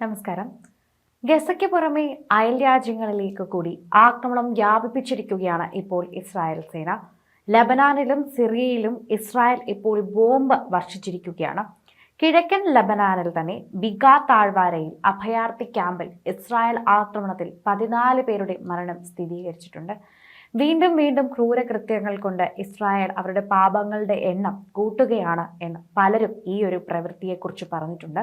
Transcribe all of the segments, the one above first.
നമസ്കാരം. ഗസയ്ക്ക് പുറമെ അയൽ രാജ്യങ്ങളിലേക്ക് കൂടി ആക്രമണം വ്യാപിപ്പിച്ചിരിക്കുകയാണ് ഇപ്പോൾ ഇസ്രായേൽ സേന. ലബനാനിലും സിറിയയിലും ഇസ്രായേൽ ഇപ്പോൾ ബോംബ് വർഷിച്ചിരിക്കുകയാണ്. കിഴക്കൻ ലബനാനിൽ തന്നെ ബിഗാ താഴ്വാരയിൽ അഭയാർത്ഥി ക്യാമ്പിൽ ഇസ്രായേൽ ആക്രമണത്തിൽ പതിനാല് പേരുടെ മരണം സ്ഥിരീകരിച്ചിട്ടുണ്ട്. വീണ്ടും വീണ്ടും ക്രൂരകൃത്യങ്ങൾ കൊണ്ട് ഇസ്രായേൽ അവരുടെ പാപങ്ങളുടെ എണ്ണം കൂട്ടുകയാണ് എന്ന് പലരും ഈ ഒരു പ്രവൃത്തിയെക്കുറിച്ച് പറഞ്ഞിട്ടുണ്ട്.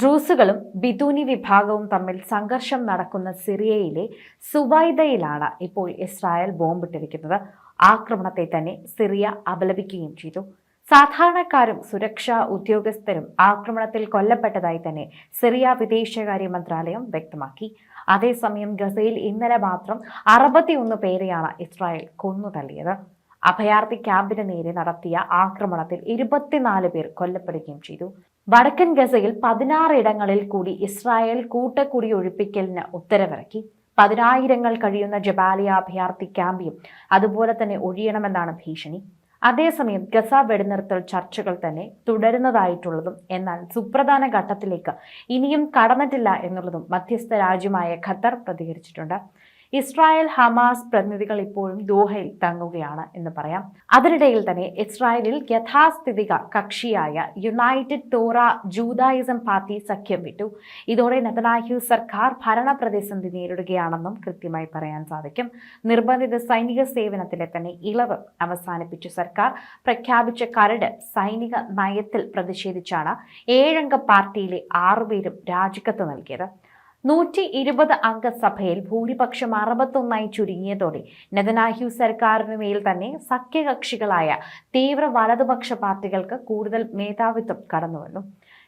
ഡ്രൂസുകളും ബിദൂനി വിഭാഗവും തമ്മിൽ സംഘർഷം നടക്കുന്ന സിറിയയിലെ സുവൈദയിലാണ് ഇപ്പോൾ ഇസ്രായേൽ ബോംബിട്ടിരിക്കുന്നത്. ആക്രമണത്തെ തന്നെ സിറിയ അപലപിക്കുകയും ചെയ്തു. സാധാരണക്കാരും സുരക്ഷാ ഉദ്യോഗസ്ഥരും ആക്രമണത്തിൽ കൊല്ലപ്പെട്ടതായി തന്നെ സിറിയ വിദേശകാര്യ മന്ത്രാലയം വ്യക്തമാക്കി. അതേസമയം ഗസയിൽ ഇന്നലെ മാത്രം അറുപത്തിയൊന്ന് പേരെയാണ് ഇസ്രായേൽ കൊന്നു തള്ളിയത് അഭയാർത്ഥി ക്യാമ്പിന് നേരെ നടത്തിയ ആക്രമണത്തിൽ ഇരുപത്തിനാല് പേർ കൊല്ലപ്പെടുകയും ചെയ്തു. വടക്കൻ ഗസയിൽ പതിനാറ് ഇടങ്ങളിൽ കൂടി ഇസ്രായേൽ കൂട്ടക്കുടി ഒഴിപ്പിക്കലിന് ഉത്തരവിറക്കി. പതിനായിരങ്ങൾ കഴിയുന്ന ജബാലിയ അഭയാർത്ഥി ക്യാമ്പിയും അതുപോലെ തന്നെ ഒഴിയണമെന്നാണ് ഭീഷണി. അതേസമയം ഗസ വെടിനിർത്തൽ ചർച്ചകൾ തന്നെ തുടരുന്നതായിട്ടുള്ളതും എന്നാൽ സുപ്രധാന ഘട്ടത്തിലേക്ക് ഇനിയും കടന്നിട്ടില്ല എന്നുള്ളതും മധ്യസ്ഥ രാജ്യമായ ഖത്തർ പ്രതികരിച്ചിട്ടുണ്ട്. ഇസ്രായേൽ ഹമാസ് പ്രതിനിധികൾ ഇപ്പോഴും ദോഹയിൽ തങ്ങുകയാണ് എന്ന് പറയാം. അതിനിടയിൽ തന്നെ ഇസ്രായേലിൽ യഥാസ്ഥിതിക കക്ഷിയായ യുണൈറ്റഡ് തോറ ജൂതായിസം പാർട്ടി സഖ്യം വിട്ടു. ഇതോടെ നെതനാഹ്യു സർക്കാർ ഭരണ പ്രതിസന്ധി നേരിടുകയാണെന്നും കൃത്യമായി പറയാൻ സാധിക്കും. നിർബന്ധിത സൈനിക സേവനത്തിലെ തന്നെ ഇളവ് അവസാനിപ്പിച്ച സർക്കാർ. പ്രഖ്യാപിച്ച കരട് സൈനിക നയത്തിൽ പ്രതിഷേധിച്ചാണ് ഏഴംഗ പാർട്ടിയിലെ ആറുപേരും രാജിക്കത്ത് നൽകിയത്. നൂറ്റി ഇരുപത് അംഗ സഭയിൽ ഭൂരിപക്ഷം അറുപത്തൊന്നായി ചുരുങ്ങിയതോടെ നെതനാഹ്യു സർക്കാരിന് മേൽ തന്നെ സഖ്യകക്ഷികളായ തീവ്ര വലതുപക്ഷ പാർട്ടികൾക്ക് കൂടുതൽ മേധാവിത്വം കടന്നുവന്നു.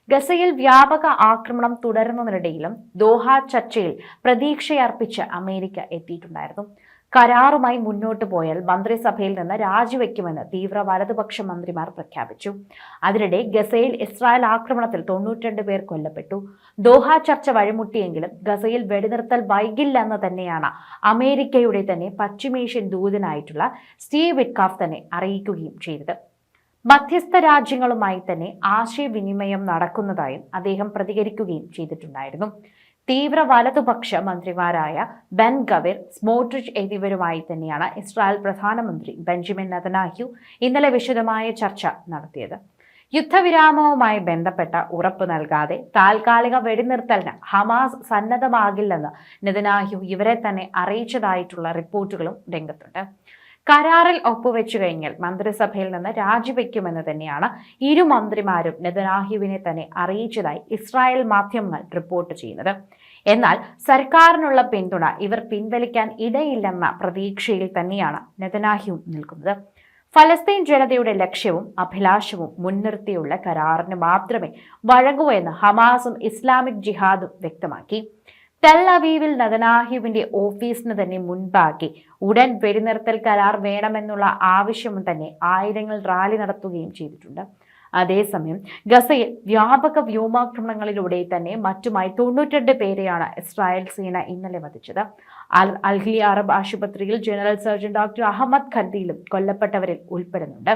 ഗസയിൽ വ്യാപക ആക്രമണം തുടരുന്നതിനിടയിലും ദോഹ ചർച്ചയിൽ പ്രതീക്ഷയർപ്പിച്ച് അമേരിക്ക എത്തിയിട്ടുണ്ടായിരുന്നു. കരാറുമായി മുന്നോട്ട് പോയാൽ മന്ത്രിസഭയിൽ നിന്ന് രാജിവെക്കുമെന്ന് തീവ്ര വലതുപക്ഷ മന്ത്രിമാർ പ്രഖ്യാപിച്ചു. അതിനിടെ ഗസയിൽ ഇസ്രായേൽ ആക്രമണത്തിൽ തൊണ്ണൂറ്റിരണ്ട് പേർ കൊല്ലപ്പെട്ടു. ദോഹ ചർച്ച വഴിമുട്ടിയെങ്കിലും ഗസയിൽ വെടിനിർത്തൽ വൈകില്ല എന്ന് തന്നെയാണ് അമേരിക്കയുടെ തന്നെ പശ്ചിമേഷ്യൻ ദൂതനായിട്ടുള്ള സ്റ്റീവ് വിറ്റ്കാഫ് തന്നെ അറിയിക്കുകയും ചെയ്തത്. മധ്യസ്ഥ രാജ്യങ്ങളുമായി തന്നെ ആശയവിനിമയം നടക്കുന്നതായും അദ്ദേഹം പ്രതികരിക്കുകയും ചെയ്തിട്ടുണ്ടായിരുന്നു. തീവ്ര വലതുപക്ഷ മന്ത്രിമാരായ ബെൻ ഗവിർ സ്മോട്രിച്ച് എന്നിവരുമായി തന്നെയാണ് ഇസ്രായേൽ പ്രധാനമന്ത്രി ബെഞ്ചമിൻ നതനാഹ്യു ഇന്നലെ വിശദമായ ചർച്ച നടത്തിയത്. യുദ്ധവിരാമവുമായി ബന്ധപ്പെട്ട ഉറപ്പ് നൽകാതെ താൽക്കാലിക വെടിനിർത്തലിന് ഹമാസ് സന്നദ്ധമാകില്ലെന്ന് നെതനാഹ്യു ഇവരെ തന്നെ അറിയിച്ചതായിട്ടുള്ള റിപ്പോർട്ടുകളും രംഗത്തുണ്ട്. കരാറിൽ ഒപ്പുവെച്ചു കഴിഞ്ഞാൽ മന്ത്രിസഭയിൽ നിന്ന് രാജിവെക്കുമെന്ന് തന്നെയാണ് ഇരു മന്ത്രിമാരും നെതനാഹ്യുവിനെ തന്നെ അറിയിച്ചതായി ഇസ്രായേൽ മാധ്യമങ്ങൾ റിപ്പോർട്ട് ചെയ്യുന്നത്. എന്നാൽ സർക്കാരിനുള്ള പിന്തുണ ഇവർ പിൻവലിക്കാൻ ഇടയില്ലെന്ന പ്രതീക്ഷയിൽ തന്നെയാണ് നെതനാഹ്യു നിൽക്കുന്നത്. ഫലസ്തീൻ ജനതയുടെ ലക്ഷ്യവും അഭിലാഷവും മുൻനിർത്തിയുള്ള കരാറിന് മാത്രമേ വഴങ്ങൂ എന്ന് ഹമാസും ഇസ്ലാമിക് ജിഹാദും വ്യക്തമാക്കി. ടെൽ നദനാഹിബിന്റെ ഓഫീസിന് തന്നെ മുൻപാക്കി ഉടൻ വെടിനിർത്തൽ കരാർ വേണമെന്നുള്ള ആവശ്യം തന്നെ ആയിരങ്ങൾ റാലി നടത്തുകയും ചെയ്തിട്ടുണ്ട്. അതേസമയം ഗസയിൽ വ്യാപക വ്യോമാക്രമണങ്ങളിലൂടെ തന്നെ മറ്റുമായി തൊണ്ണൂറ്റിരണ്ട് പേരെയാണ് ഇസ്രായേൽ സേന ഇന്നലെ വധിച്ചത്. അൽ അൽഹി അറബ് ആശുപത്രിയിൽ ജനറൽ സർജൻ ഡോക്ടർ അഹമ്മദ് ഖദ്ദിയിലും കൊല്ലപ്പെട്ടവരിൽ ഉൾപ്പെടുന്നുണ്ട്.